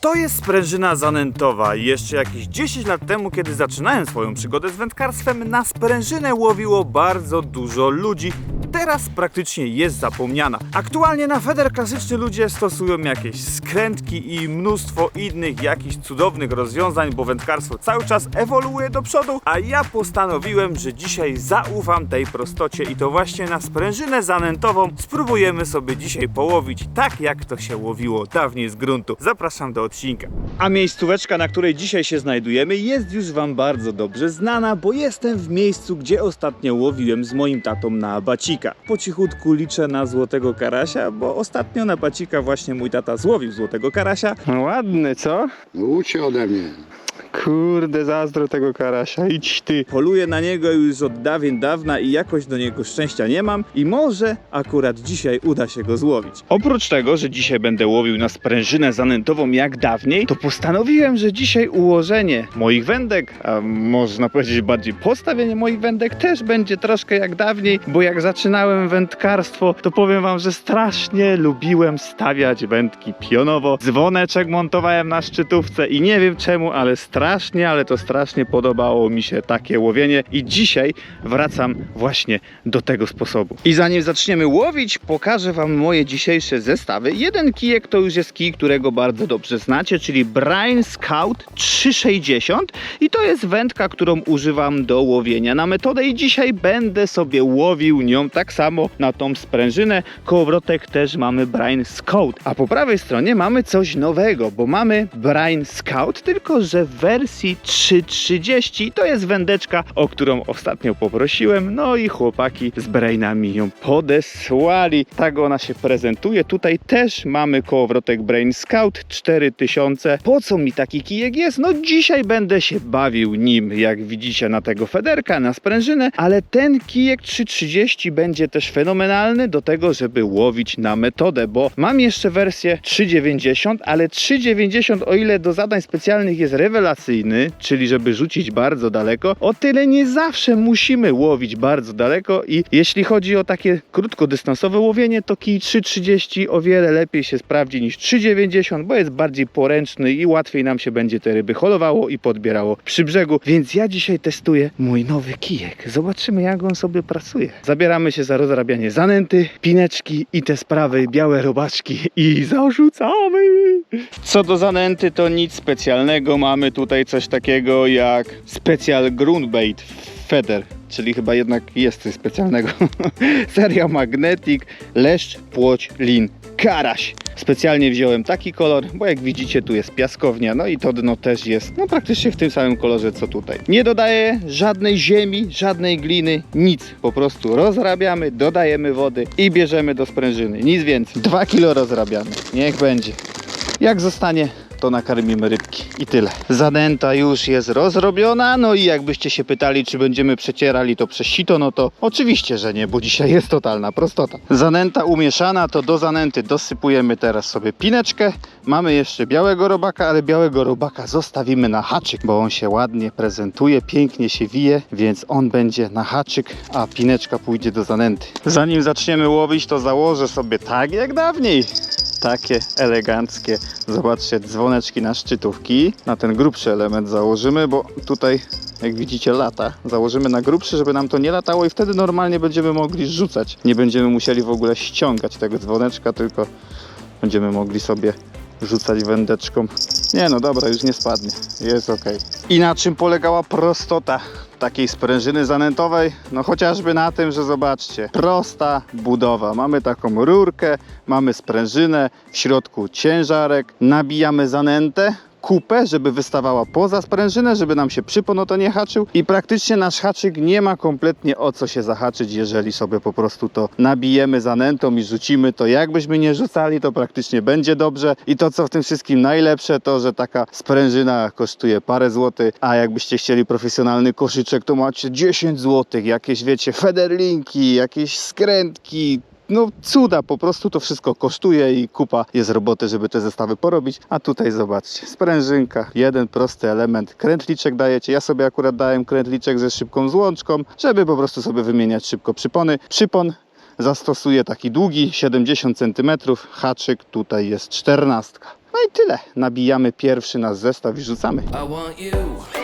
To jest sprężyna zanętowa jeszcze jakieś 10 lat temu, kiedy zaczynałem swoją przygodę z wędkarstwem, na sprężynę łowiło bardzo dużo ludzi. Teraz praktycznie jest zapomniana. Aktualnie na feder klasyczny ludzie stosują jakieś skrętki i mnóstwo innych jakichś cudownych rozwiązań, bo wędkarstwo cały czas ewoluuje do przodu, a ja postanowiłem, że dzisiaj zaufam tej prostocie i to właśnie na sprężynę zanętową spróbujemy sobie dzisiaj połowić tak, jak to się łowiło dawniej z gruntu. Zapraszam do odcinka. A miejscóweczka, na której dzisiaj się znajdujemy, jest już Wam bardzo dobrze znana, bo jestem w miejscu, gdzie ostatnio łowiłem z moim tatą na bacika. Po cichutku liczę na złotego karasia, bo ostatnio na bacika właśnie mój tata złowił złotego karasia. Ładny, co? Się ode mnie. Kurde, zazdro tego karasia. Idź ty. Poluję na niego już od dawien dawna i jakoś do niego szczęścia nie mam i może akurat dzisiaj uda się go złowić. Oprócz tego, że dzisiaj będę łowił na sprężynę zanętową jak dawniej, to postanowiłem, że dzisiaj ułożenie moich wędek, a można powiedzieć bardziej postawienie moich wędek też będzie troszkę jak dawniej, bo jak zaczynałem wędkarstwo, to powiem wam, że strasznie lubiłem stawiać wędki pionowo. Dzwoneczek montowałem na szczytówce i nie wiem czemu, ale strasznie, ale to strasznie podobało mi się takie łowienie i dzisiaj wracam właśnie do tego sposobu. I zanim zaczniemy łowić, pokażę wam moje dzisiejsze zestawy. Jeden kijek to już jest kij, którego bardzo dobrze znacie, czyli Brine Scout 360 i to jest wędka, którą używam do łowienia na metodę i dzisiaj będę sobie łowił nią tak samo na tą sprężynę. Kołowrotek też mamy Brine Scout, a po prawej stronie mamy coś nowego, bo mamy Brine Scout, tylko że w wersji 330 to jest wędeczka, o którą ostatnio poprosiłem, no i chłopaki z Brainami ją podesłali. Tak ona się prezentuje. Tutaj też mamy kołowrotek Brain Scout 4000. Po co mi taki kijek jest? No dzisiaj będę się bawił nim, jak widzicie na tego federka, na sprężynę, ale ten kijek 330 będzie też fenomenalny do tego, żeby łowić na metodę, bo mam jeszcze wersję 390, ale 390 o ile do zadań specjalnych jest rewelacyjny, czyli żeby rzucić bardzo daleko, o tyle nie zawsze musimy łowić bardzo daleko i jeśli chodzi o takie krótkodystansowe łowienie, to kij 330 o wiele lepiej się sprawdzi niż 390, bo jest bardziej poręczny i łatwiej nam się będzie te ryby holowało i podbierało przy brzegu, więc ja dzisiaj testuję mój nowy kijek. Zobaczymy jak on sobie pracuje. Zabieramy się za rozrabianie zanęty, pineczki i te sprawy, białe robaczki i zarzucamy! Co do zanęty to nic specjalnego, mamy tutaj coś takiego jak Special Grundbait Feather, czyli chyba jednak jest coś specjalnego. Seria Magnetic, leszcz, płoć, lin, karaś. Specjalnie wziąłem taki kolor, bo jak widzicie tu jest piaskownia, no i to dno też jest no praktycznie w tym samym kolorze co tutaj. Nie dodaję żadnej ziemi, żadnej gliny, nic. Po prostu rozrabiamy, dodajemy wody i bierzemy do sprężyny. Nic więcej. 2 kilo rozrabiamy. Niech będzie. Jak zostanie, to nakarmimy rybki i tyle. Zanęta już jest rozrobiona, no i jakbyście się pytali, czy będziemy przecierali to przez sito, no to oczywiście, że nie, bo dzisiaj jest totalna prostota. Zanęta umieszana, to do zanęty dosypujemy teraz sobie pineczkę. Mamy jeszcze białego robaka, ale białego robaka zostawimy na haczyk, bo on się ładnie prezentuje, pięknie się wije, więc on będzie na haczyk, a pineczka pójdzie do zanęty. Zanim zaczniemy łowić, to założę sobie tak jak dawniej takie eleganckie, zobaczcie, dzwoneczki na szczytówki. Na ten grubszy element założymy, bo tutaj, jak widzicie, lata. Założymy na grubszy, żeby nam to nie latało i wtedy normalnie będziemy mogli rzucać. Nie będziemy musieli w ogóle ściągać tego dzwoneczka, tylko będziemy mogli sobie rzucać wędeczką. Nie no, dobra, już nie spadnie. Jest ok. I na czym polegała prostota takiej sprężyny zanętowej? No chociażby na tym, że zobaczcie, prosta budowa. Mamy taką rurkę, mamy sprężynę, w środku ciężarek, nabijamy zanętę, kupę, żeby wystawała poza sprężynę, żeby nam się przypon o to nie haczył. I praktycznie nasz haczyk nie ma kompletnie o co się zahaczyć, jeżeli sobie po prostu to nabijemy zanętą i rzucimy to jakbyśmy nie rzucali, to praktycznie będzie dobrze. I to co w tym wszystkim najlepsze to, że taka sprężyna kosztuje parę złotych, a jakbyście chcieli profesjonalny koszyczek, to macie 10 złotych, jakieś wiecie federlinki, jakieś skrętki, no cuda, po prostu to wszystko kosztuje i kupa jest roboty, żeby te zestawy porobić. A tutaj zobaczcie, sprężynka, jeden prosty element, krętliczek dajecie. Ja sobie akurat dałem krętliczek ze szybką złączką, żeby po prostu sobie wymieniać szybko przypony. Przypon zastosuję taki długi, 70 cm, haczyk tutaj jest 14. No i tyle. Nabijamy pierwszy nasz zestaw i rzucamy. I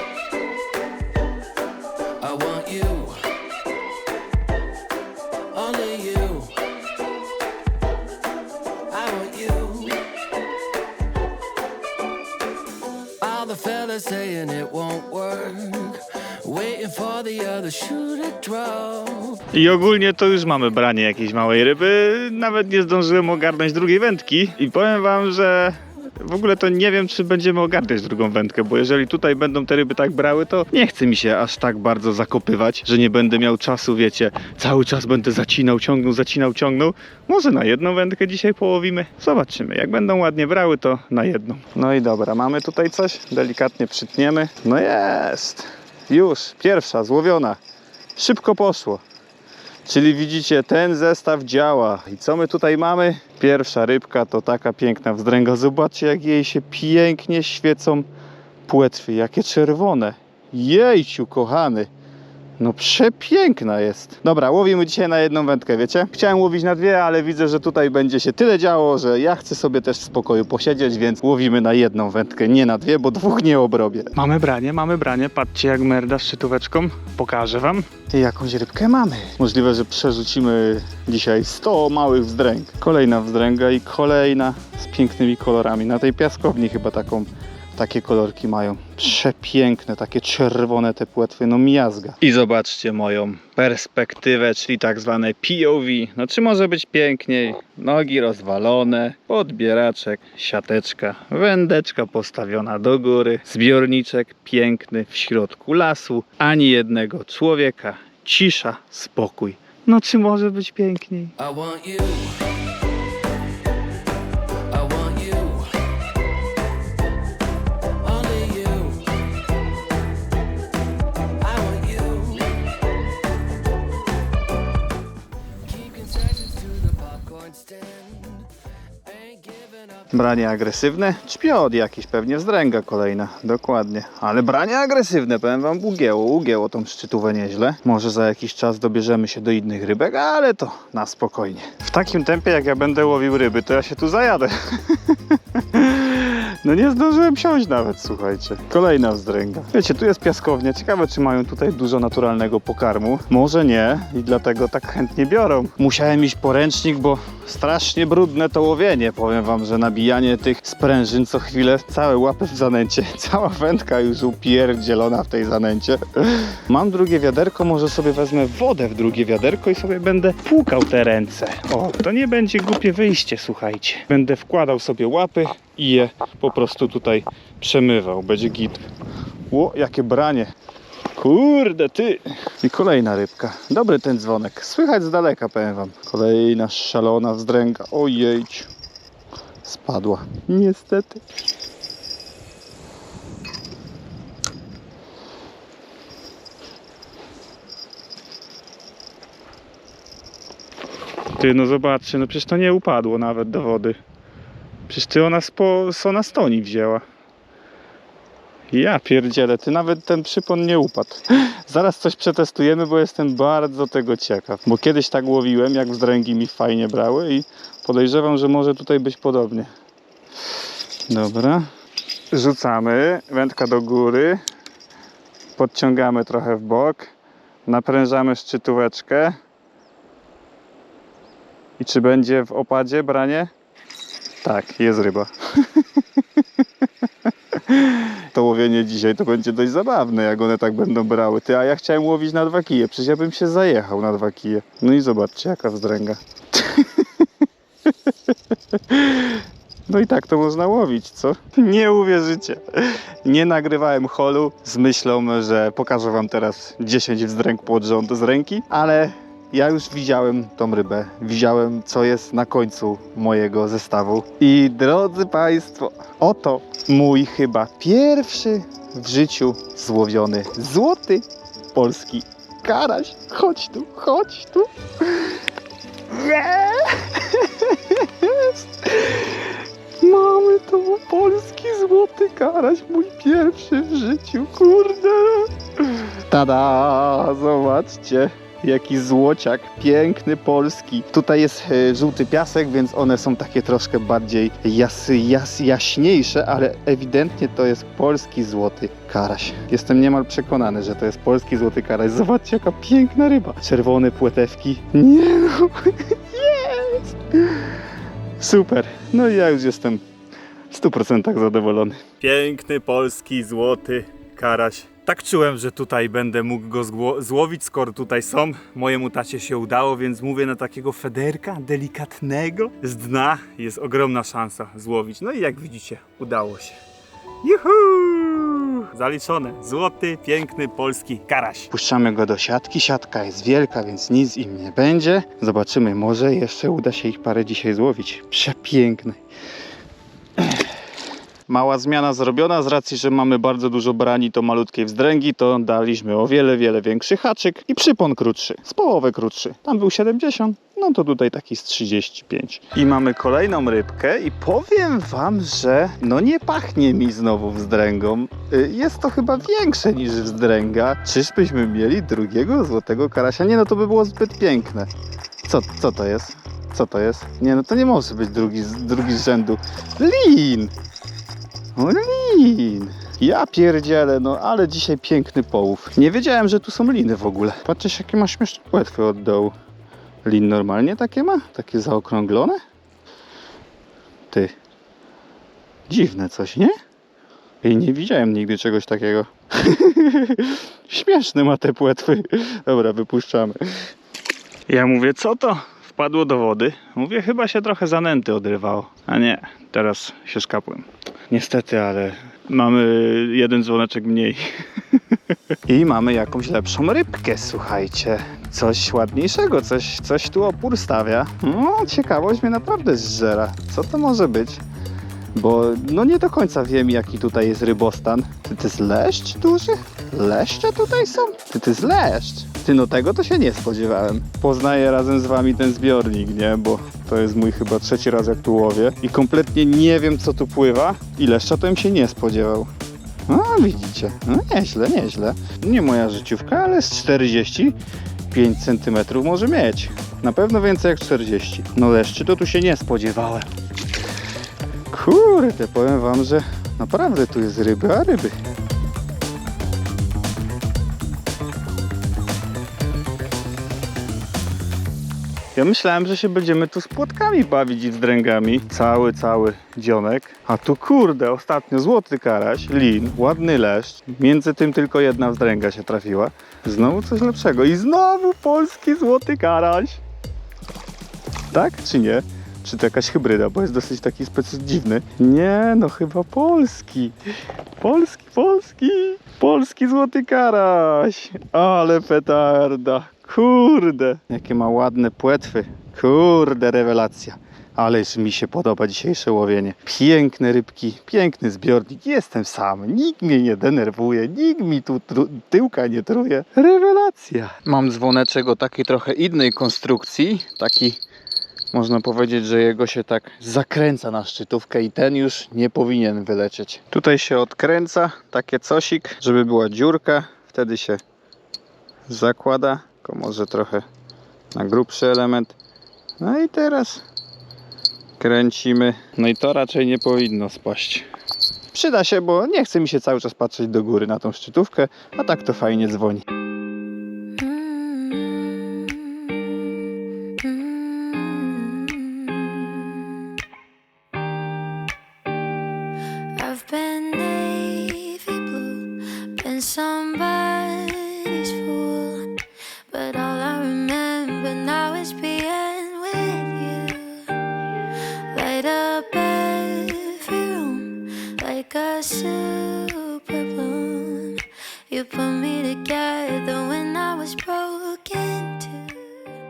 Saying it won't work. Waiting for the other shoe to drop. I ogólnie to już mamy branie jakiejś małej ryby. Nawet nie zdążyłem ogarnąć drugiej wędki. I powiem wam, że w ogóle to nie wiem, czy będziemy ogarniać drugą wędkę, bo jeżeli tutaj będą te ryby tak brały, to nie chce mi się aż tak bardzo zakopywać, że nie będę miał czasu, wiecie, cały czas będę zacinał, ciągnął, zacinał, ciągnął. Może na jedną wędkę dzisiaj połowimy. Zobaczymy. Jak będą ładnie brały, to na jedną. No i dobra, mamy tutaj coś. Delikatnie przytniemy. No jest. Już, pierwsza złowiona. Szybko poszło. Czyli widzicie, ten zestaw działa. I co my tutaj mamy? Pierwsza rybka to taka piękna wzdręga. Zobaczcie, jak jej się pięknie świecą płetwy. Jakie czerwone. Jejciu, kochany. No przepiękna jest. Dobra, łowimy dzisiaj na jedną wędkę, wiecie? Chciałem łowić na dwie, ale widzę, że tutaj będzie się tyle działo, że ja chcę sobie też w spokoju posiedzieć, więc łowimy na jedną wędkę, nie na dwie, bo dwóch nie obrobię. Mamy branie, mamy branie. Patrzcie jak merda z szczytóweczką. Pokażę wam. I jakąś rybkę mamy. Możliwe, że przerzucimy dzisiaj 100 małych wzdręg. Kolejna wzdręga i kolejna z pięknymi kolorami. Na tej piaskowni chyba taką takie kolorki mają. Przepiękne, takie czerwone te płetwy, no miazga. I zobaczcie moją perspektywę, czyli tak zwane POV. No czy może być piękniej? Nogi rozwalone, podbieraczek, siateczka, wędeczka postawiona do góry, zbiorniczek piękny w środku lasu, ani jednego człowieka, cisza, spokój. No czy może być piękniej? Branie agresywne? Ćpiot jakiś, pewnie wzdręga kolejna, dokładnie. Ale branie agresywne, powiem wam, ugięło, ugięło tą szczytówę nieźle. Może za jakiś czas dobierzemy się do innych rybek, ale to na spokojnie. W takim tempie, jak ja będę łowił ryby, to ja się tu zajadę. No nie zdążyłem siąść nawet, słuchajcie. Kolejna wzdręga. Wiecie, tu jest piaskownia. Ciekawe, czy mają tutaj dużo naturalnego pokarmu. Może nie i dlatego tak chętnie biorą. Musiałem iść po ręcznik, bo strasznie brudne to łowienie. Powiem wam, że nabijanie tych sprężyn co chwilę, całe łapy w zanęcie. Cała wędka już upierdzielona w tej zanęcie. Mam drugie wiaderko, może sobie wezmę wodę w drugie wiaderko i sobie będę płukał te ręce. O, to nie będzie głupie wyjście, słuchajcie. Będę wkładał sobie łapy i je po prostu tutaj przemywał. Będzie git. Ło, jakie branie. Kurde, ty! I kolejna rybka. Dobry ten dzwonek. Słychać z daleka, powiem wam. Kolejna szalona wzdręga. Ojejciu. Spadła. Niestety. Ty, no zobaczcie, no przecież to nie upadło nawet do wody. Przecież ty ona spo, ona stoni wzięła. Ja pierdzielę, ty nawet ten przypon nie upadł. Zaraz coś przetestujemy, bo jestem bardzo tego ciekaw. Bo kiedyś tak łowiłem, jak wzdręgi mi fajnie brały i podejrzewam, że może tutaj być podobnie. Dobra. Rzucamy, wędka do góry. Podciągamy trochę w bok. Naprężamy szczytóweczkę. I czy będzie w opadzie branie? Tak, jest ryba. to łowienie dzisiaj to będzie dość zabawne, jak one tak będą brały. Ty, a ja chciałem łowić na dwa kije, przecież ja bym się zajechał na dwa kije. No i zobaczcie, jaka wzdręga. No i tak to można łowić, co? Nie uwierzycie. Nie nagrywałem holu z myślą, że pokażę wam teraz 10 wzdręg pod rząd z ręki, ale ja już widziałem tą rybę, widziałem co jest na końcu mojego zestawu. I drodzy Państwo, oto mój chyba pierwszy w życiu złowiony złoty polski karaś. Chodź tu, chodź tu. Mamy to polski złoty karaś, mój pierwszy w życiu, kurde. Tada, zobaczcie. Jaki złociak, piękny polski. Tutaj jest e, żółty piasek, więc one są takie troszkę bardziej jas, jas, jaśniejsze, ale ewidentnie to jest polski złoty karaś. Jestem niemal przekonany, że to jest polski złoty karaś. Zobaczcie, jaka piękna ryba. Czerwone płetewki. Nie no, jest! Super. No i ja już jestem w 100% zadowolony. Piękny polski złoty karaś. Tak czułem, że tutaj będę mógł go złowić, skoro tutaj są. Mojemu tacie się udało, więc mówię na takiego federka delikatnego z dna jest ogromna szansa złowić. No i jak widzicie, udało się. Juhu! Zaliczone. Złoty, piękny polski karaś. Puszczamy go do siatki. Siatka jest wielka, więc nic im nie będzie. Zobaczymy, może jeszcze uda się ich parę dzisiaj złowić. Przepiękny. Mała zmiana zrobiona z racji, że mamy bardzo dużo brani to malutkiej wzdręgi, to daliśmy o wiele, wiele większy haczyk i przypon krótszy, z połowę krótszy. Tam był 70, no to tutaj taki z 35. I mamy kolejną rybkę i powiem wam, że no nie pachnie mi znowu wzdręgą. Y, Jest to chyba większe niż wzdręga. Czyżbyśmy mieli drugiego złotego karasia? Nie no, to by było zbyt piękne. Co, co to jest? Co to jest? Nie no, to nie może być drugi, drugi z rzędu. Lin! O, lin! Ja pierdzielę, no ale dzisiaj piękny połów. Nie wiedziałem, że tu są liny w ogóle. Patrzysz, jakie ma śmieszne płetwy od dołu. Lin normalnie takie ma? Takie zaokrąglone? Ty. Dziwne coś, nie? I nie widziałem nigdy czegoś takiego. Śmieszne ma te płetwy. Dobra, wypuszczamy. Ja mówię, co to? Wpadło do wody. Mówię, chyba się trochę zanęty odrywało. A nie, teraz się szkapłem. Niestety, ale mamy jeden dzwoneczek mniej. I mamy jakąś lepszą rybkę, słuchajcie. Coś ładniejszego, coś, coś tu opór stawia. No, ciekawość mnie naprawdę zżera. Co to może być? Bo no nie do końca wiem jaki tutaj jest rybostan. Ty to jest leszcz duży? Leszcze tutaj są? Ty to jest leszcz. Ty no tego to się nie spodziewałem. Poznaję razem z wami ten zbiornik, nie? Bo to jest mój chyba trzeci raz jak tu łowię. I kompletnie nie wiem co tu pływa. I leszcza to bym się nie spodziewał. No widzicie, no nieźle, nieźle. Nie moja życiówka, ale z 45 cm może mieć. Na pewno więcej jak 40. No leszczy to tu się nie spodziewałem. Kurde, powiem wam, że naprawdę tu jest ryby, a ryby. Ja myślałem, że się będziemy tu z płotkami bawić i z dręgami. Cały, cały dzionek. A tu kurde, ostatnio złoty karaś, lin, ładny leszcz. Między tym tylko jedna wzdręga się trafiła. Znowu coś lepszego. I znowu polski złoty karaś. Tak czy nie? Czy to jakaś hybryda, bo jest dosyć taki specyficzny dziwny. Nie, no chyba polski. Polski, polski. Polski złoty karaś. Ale petarda. Kurde. Jakie ma ładne płetwy. Kurde, rewelacja. Ależ mi się podoba dzisiejsze łowienie. Piękne rybki, piękny zbiornik. Jestem sam, nikt mnie nie denerwuje, nikt mi tu tyłka nie truje. Rewelacja. Mam dzwoneczek o takiej trochę innej konstrukcji. Taki można powiedzieć, że jego się tak zakręca na szczytówkę i ten już nie powinien wylecieć. Tutaj się odkręca takie cosik, żeby była dziurka. Wtedy się zakłada, tylko może trochę na grubszy element. No i teraz kręcimy. No i to raczej nie powinno spaść. Przyda się, bo nie chce mi się cały czas patrzeć do góry na tą szczytówkę, a tak to fajnie dzwoni.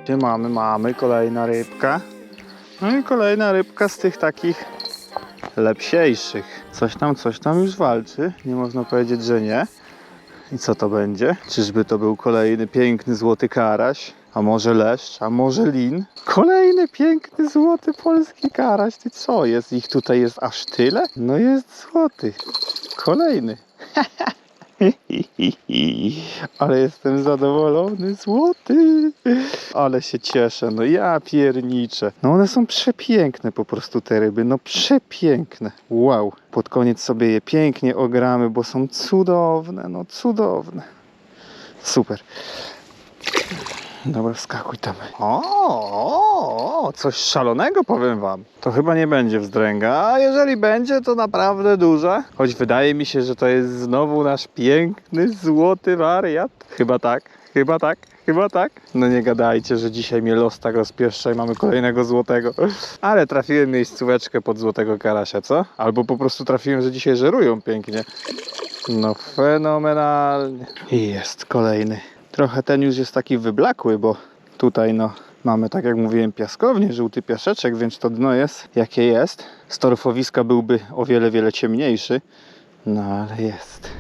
Gdzie mamy? Mamy kolejna rybka. No i kolejna rybka z tych takich lepsiejszych. Coś tam, coś tam już walczy. Nie można powiedzieć, że nie. I co to będzie? Czyżby to był kolejny piękny złoty karaś? A może leszcz? A może lin? Kolejny piękny złoty polski karaś. Ty co jest? Ich tutaj jest aż tyle? No jest złoty. Kolejny. Ale jestem zadowolony. Złoty. Ale się cieszę, no ja pierniczę. No one są przepiękne po prostu te ryby, no przepiękne. Wow. Pod koniec sobie je pięknie ogramy, bo są cudowne, no cudowne. Super. Dobra, wskakuj tam. O, o, o, coś szalonego powiem wam. To chyba nie będzie wzdręga, a jeżeli będzie, to naprawdę duża. Choć wydaje mi się, że to jest znowu nasz piękny, złoty wariat. Chyba tak, chyba tak, chyba tak. No nie gadajcie, że dzisiaj mnie los tak rozpieszcza i mamy kolejnego złotego. Ale trafiłem miejscóweczkę pod złotego karasia, co? Albo po prostu trafiłem, że dzisiaj żerują pięknie. No fenomenalnie. I jest kolejny. Trochę ten już jest taki wyblakły, bo tutaj no mamy, tak jak mówiłem, piaskownię, żółty piaszeczek, więc to dno jest jakie jest. Z torfowiska byłby o wiele, wiele ciemniejszy. No ale jest.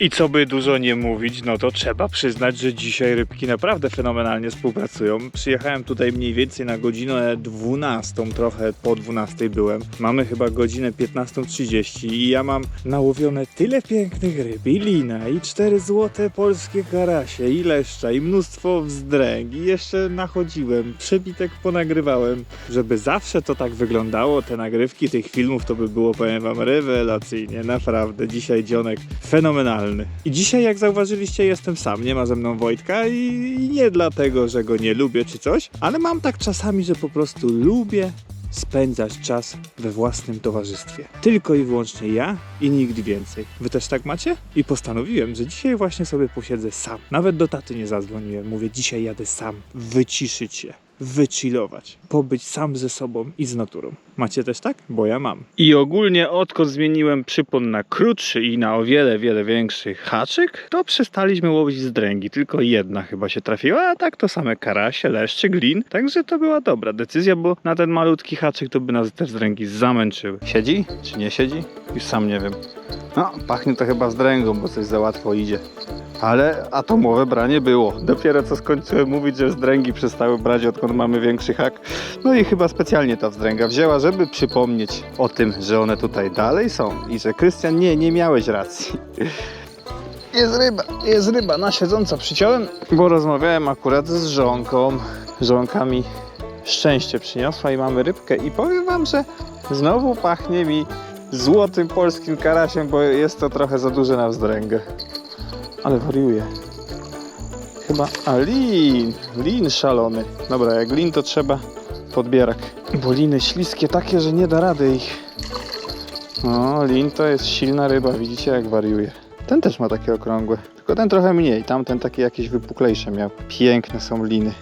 I co by dużo nie mówić, no to trzeba przyznać, że dzisiaj rybki naprawdę fenomenalnie współpracują. Przyjechałem tutaj mniej więcej na godzinę 12, trochę po 12 byłem. Mamy chyba godzinę 15.30 i ja mam nałowione tyle pięknych ryb, i lina, i cztery złote polskie karasie, i leszcza, i mnóstwo wzdręg, i jeszcze nachodziłem, przebitek ponagrywałem. Żeby zawsze to tak wyglądało, te nagrywki tych filmów, to by było, powiem wam, rewelacyjnie, naprawdę. Dzisiaj dzionek fenomenalny. I dzisiaj, jak zauważyliście, jestem sam, nie ma ze mną Wojtka i, nie dlatego, że go nie lubię czy coś, ale mam tak czasami, że po prostu lubię spędzać czas we własnym towarzystwie. Tylko i wyłącznie ja i nikt więcej. Wy też tak macie? I postanowiłem, że dzisiaj właśnie sobie posiedzę sam. Nawet do taty nie zadzwoniłem. Mówię, dzisiaj jadę sam. Wyciszyć się. Wychillować, pobyć sam ze sobą i z naturą. Macie też tak? Bo ja mam. I ogólnie odkąd zmieniłem przypon na krótszy i na o wiele, wiele większy haczyk, to przestaliśmy łowić z dręgi. Tylko jedna chyba się trafiła, a tak to same karasie, leszcze, glin. Także to była dobra decyzja, bo na ten malutki haczyk to by nas te zdręgi zamęczyły. Siedzi czy nie siedzi? Już sam nie wiem. No, pachnie to chyba z dręgą, bo coś za łatwo idzie. Ale atomowe branie było. Dopiero co skończyłem mówić, że wzdręgi przestały brać, odkąd mamy większy hak. No i chyba specjalnie ta wzdręga wzięła, żeby przypomnieć o tym, że one tutaj dalej są i że Krystian, nie, nie miałeś racji. Jest ryba, jest ryba, na siedząco przyciąłem, bo rozmawiałem akurat z żonką. Żonka mi szczęście przyniosła i mamy rybkę i powiem wam, że znowu pachnie mi złotym polskim karasiem, bo jest to trochę za duże na wzdręgę. Ale wariuje. Chyba. A lin! Lin szalony. Dobra, jak lin to trzeba podbierak. Bo liny śliskie takie, że nie da rady ich. No, lin to jest silna ryba, widzicie jak wariuje. Ten też ma takie okrągłe. Tylko ten trochę mniej, tamten taki jakieś wypuklejsze miał. Piękne są liny.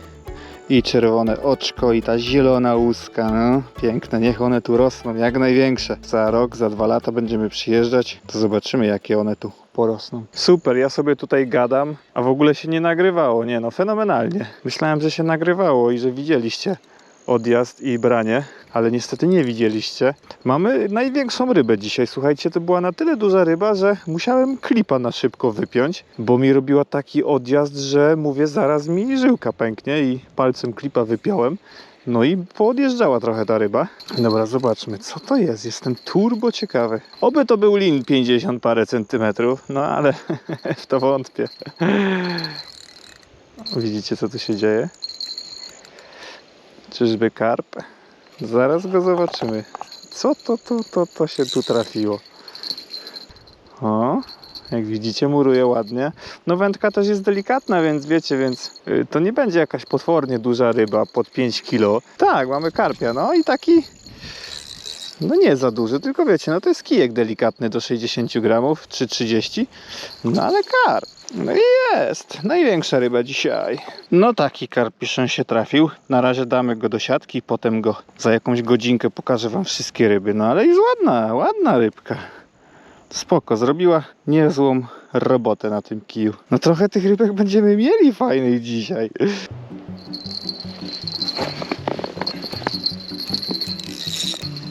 I czerwone oczko, i ta zielona łuska, no. Piękne, niech one tu rosną, jak największe. Za rok, za dwa lata będziemy przyjeżdżać, to zobaczymy jakie one tu porosną. Super, ja sobie tutaj gadam, a w ogóle się nie nagrywało. Nie no, fenomenalnie. Myślałem, że się nagrywało i że widzieliście odjazd i branie, ale niestety nie widzieliście. Mamy największą rybę dzisiaj. Słuchajcie, to była na tyle duża ryba, że musiałem klipa na szybko wypiąć, bo mi robiła taki odjazd, że mówię, zaraz mi żyłka pęknie i palcem klipa wypiąłem. No i poodjeżdżała trochę ta ryba. Dobra, zobaczmy, co to jest. Jestem turbo ciekawy. Oby to był lin 50 parę centymetrów, no ale w to wątpię. Widzicie, co tu się dzieje? Czyżby karp? Zaraz go zobaczymy. Co to, to, to, to się tu trafiło? O, jak widzicie, muruje ładnie. No wędka też jest delikatna, więc wiecie, więc y, to nie będzie jakaś potwornie duża ryba pod 5 kg. Tak, mamy karpia, no i taki no nie za duży, tylko wiecie, no to jest kijek delikatny do 60 gramów czy 30. No ale karp. No i jest. Największa ryba dzisiaj. No taki karpiszon się trafił. Na razie damy go do siatki, potem go za jakąś godzinkę pokażę wam wszystkie ryby. No ale jest ładna, ładna rybka. Spoko, zrobiła niezłą robotę na tym kiju. No trochę tych rybek będziemy mieli fajnych dzisiaj.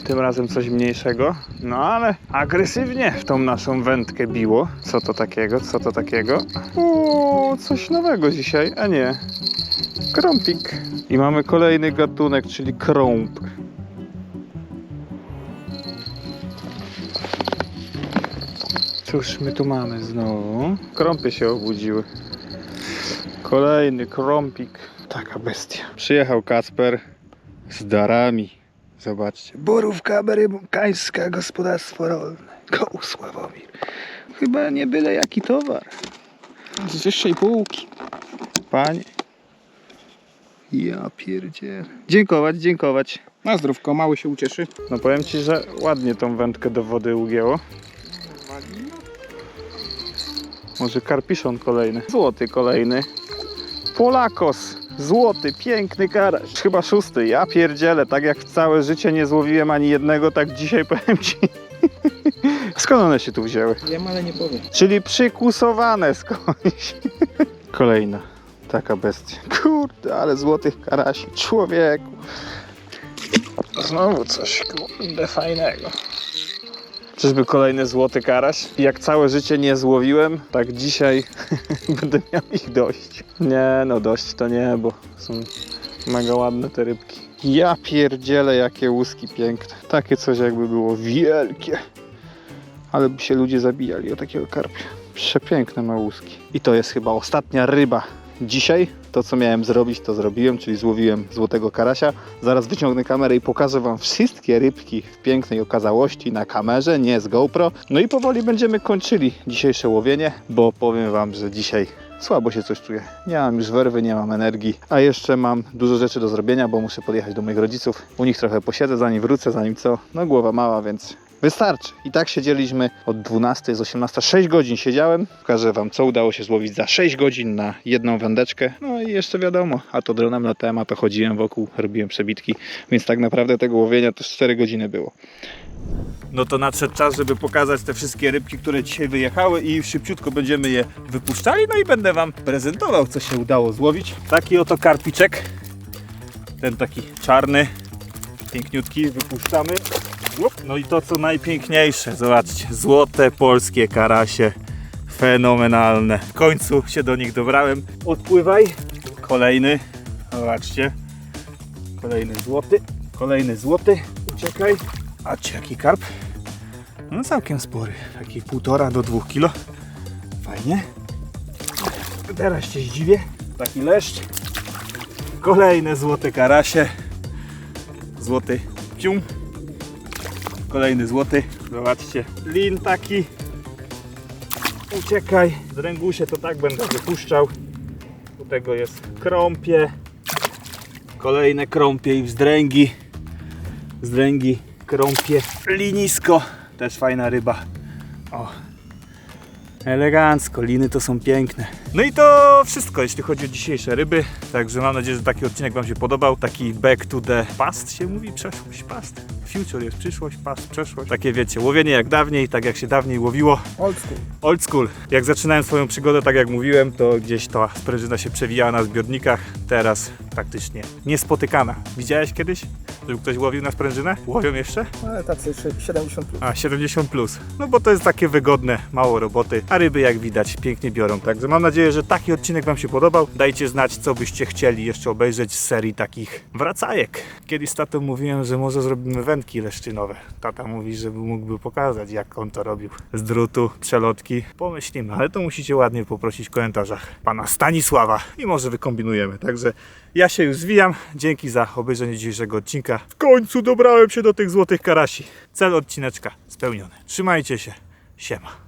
Tym razem coś mniejszego, no ale agresywnie w tą naszą wędkę biło. Co to takiego? Co to takiego? O, coś nowego dzisiaj, a nie. Krąpik. I mamy kolejny gatunek, czyli krąb. Cóż my tu mamy znowu? Krąpy się obudziły. Kolejny krąpik. Taka bestia. Przyjechał Kacper z darami. Zobaczcie. Borówka amerykańska, gospodarstwo rolne. Koł Sławomir. Chyba nie byle jaki towar. Z wyższej półki. Panie. Ja pierdzielę. Dziękować, dziękować. Na zdrówko, mały się ucieszy. No powiem Ci, że ładnie tą wędkę do wody ugięło. Może karpiszon kolejny. Złoty kolejny. Polakos. Złoty, piękny karaś. Chyba szósty. Ja pierdzielę. Tak jak w całe życie nie złowiłem ani jednego, tak dzisiaj powiem Ci. Skąd one się tu wzięły? Wiem, ale nie powiem. Czyli przykusowane skądś. Kolejna. Taka bestia. Kurde, ale złotych karasi. Człowieku. Znowu coś kurde fajnego. Czyżby kolejny złoty karaś? Jak całe życie nie złowiłem, tak dzisiaj będę miał ich dość. Nie, no dość to nie, bo są mega ładne te rybki. Ja pierdzielę jakie łuski piękne. Takie coś jakby było wielkie. Ale by się ludzie zabijali o takiego karpia. Przepiękne ma łuski. I to jest chyba ostatnia ryba. Dzisiaj to, co miałem zrobić, to zrobiłem, czyli złowiłem złotego karasia. Zaraz wyciągnę kamerę i pokażę Wam wszystkie rybki w pięknej okazałości na kamerze, nie z GoPro. No i powoli będziemy kończyli dzisiejsze łowienie, bo powiem Wam, że dzisiaj słabo się coś czuję. Nie mam już werwy, nie mam energii, a jeszcze mam dużo rzeczy do zrobienia, bo muszę podjechać do moich rodziców. U nich trochę posiedzę, zanim wrócę, zanim co. No głowa mała, więc Wystarczy. I tak siedzieliśmy od 12, jest 18, 6 godzin siedziałem. Pokażę Wam, co udało się złowić za 6 godzin na jedną wędeczkę. No i jeszcze wiadomo, a to dronem latałem, a to chodziłem wokół, robiłem przebitki, więc tak naprawdę tego łowienia to 4 godziny było. No to nadszedł czas, żeby pokazać te wszystkie rybki, które dzisiaj wyjechały i szybciutko będziemy je wypuszczali. No i będę Wam prezentował, co się udało złowić. Taki oto karpiczek. Ten taki czarny, piękniutki, wypuszczamy. No i to co najpiękniejsze, zobaczcie, złote polskie karasie. Fenomenalne. W końcu się do nich dobrałem. Odpływaj. Kolejny. Zobaczcie. Kolejny złoty. Kolejny złoty. Uciekaj. Patrzcie jaki karp. No całkiem spory. Taki półtora do dwóch kilo. Fajnie. Teraz się zdziwię. Taki leszcz. Kolejne złote karasie. Złoty cium. Kolejny złoty. Zobaczcie. Lin taki. Uciekaj. Z ręgusie to tak będę wypuszczał. U tego jest krąpie. Kolejne krąpie i wzdręgi. Wzdręgi, krąpie, linisko. Też fajna ryba. O. Elegancko, liny to są piękne. No i to wszystko, jeśli chodzi o dzisiejsze ryby. Także mam nadzieję, że taki odcinek Wam się podobał. Taki back to the past się mówi, przeszłość, past. Future jest przyszłość, past, przeszłość. Takie wiecie, łowienie jak dawniej, tak jak się dawniej łowiło. Old school. Old school. Jak zaczynałem swoją przygodę, tak jak mówiłem, to gdzieś ta sprężyna się przewijała na zbiornikach. Teraz praktycznie niespotykana. Widziałeś kiedyś, żeby ktoś łowił na sprężynę? Łowią jeszcze? Ale tacy 70 plus. A, 70 plus. No bo to jest takie wygodne, mało roboty, a ryby jak widać pięknie biorą. Także mam nadzieję, że taki odcinek Wam się podobał. Dajcie znać, co byście chcieli jeszcze obejrzeć z serii takich wracajek. Kiedyś z tatą mówiłem, że może zrobimy wędki leszczynowe. Tata mówi, że mógłby pokazać, jak on to robił. Z drutu, przelotki. Pomyślimy, ale to musicie ładnie poprosić w komentarzach pana Stanisława i może wykombinujemy. Także ja się już zwijam. Dzięki za obejrzenie dzisiejszego odcinka. W końcu dobrałem się do tych złotych karasi. Cel odcineczka spełniony. Trzymajcie się. Siema.